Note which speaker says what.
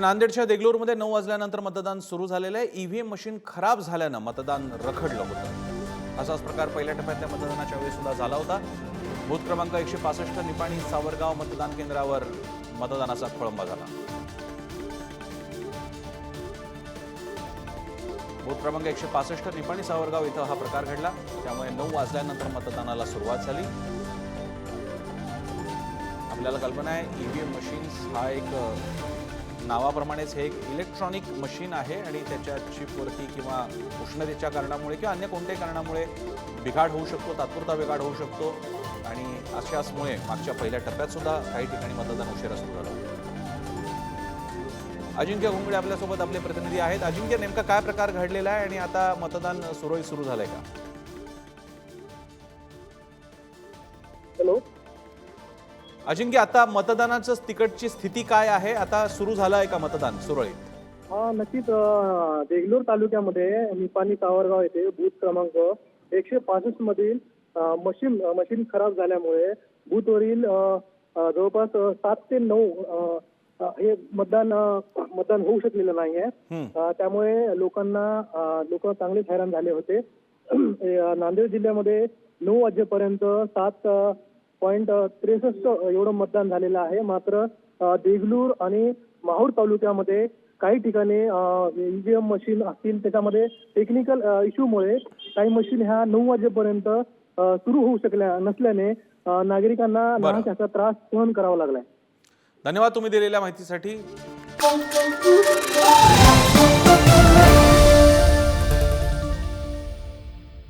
Speaker 1: नांदेडच्या देगलूरमध्ये नऊ वाजल्यानंतर मतदान सुरू झालेलं आहे. ईव्हीएम मशीन खराब झाल्यानं मतदान रखडलं होतं. असाच प्रकार पहिल्या टप्प्यातल्या मतदानाच्या वेळी सुद्धा झाला होता. बूथ क्रमांक एकशे पासष्ट निपाणी सावरगाव मतदान केंद्रावर मतदानाचा खोळंबा झाला. बूथ क्रमांक एकशे पासष्ट निपाणी सावरगाव इथं हा प्रकार घडला. त्यामुळे नऊ वाजल्यानंतर मतदानाला सुरुवात झाली. आपल्याला कल्पना आहे ईव्हीएम मशीन्स हा एक नावाप्रमाणेच हे एक इलेक्ट्रॉनिक मशीन आहे आणि त्याच्या चिपवरती किंवा उष्णतेच्या कारणामुळे किंवा अन्य कोणत्याही कारणामुळे बिघाड होऊ शकतो तात्पुरता बिघाड होऊ शकतो. आणि अशाचमुळे मागच्या पहिल्या टप्प्यात सुद्धा काही ठिकाणी मतदान उशिरा सुरू झालं. अजिंक्य घोंगडे आपल्यासोबत आपले प्रतिनिधी आहेत. अजिंक्य नेमका काय प्रकार घडलेला आहे आणि आता मतदान सुरळीत सुरू झालंय का?
Speaker 2: हॅलो.
Speaker 1: अजिंक्य आता मतदानाचं तिकडची स्थिती काय आहे? आता सुरू झालं आहे का मतदान सुरळीत.
Speaker 2: हा नक्कीच देगलूर तालुक्यामध्ये निपाणी सावरगाव येथे बूथ क्रमांक एकशे पासष्ट मधील मशीन मशीन खराब झाल्यामुळे बूथवरील जवळपास सात ते नऊ हे मतदान मतदान होऊ शकलेलं नाहीये.
Speaker 1: हम्म.
Speaker 2: अं, त्यामुळे लोकांना लोक चांगलेच हैराण झाले होते. नांदेड जिल्ह्यामध्ये नऊ वाजेपर्यंत सात पॉईंट त्रेसष्ट एवढं मतदान झालेलं आहे. मात्र देगलूर आणि माहूर तालुक्यामध्ये काही ठिकाणी ईव्हीएम मशीन असतील त्याच्यामध्ये टेक्निकल इश्यूमुळे काही मशीन ह्या नऊ वाजेपर्यंत सुरू होऊ शकल्या नसल्याने नागरिकांना. लहान त्रास सहन करावा लागलाय.
Speaker 1: धन्यवाद तुम्ही दिलेल्या माहितीसाठी.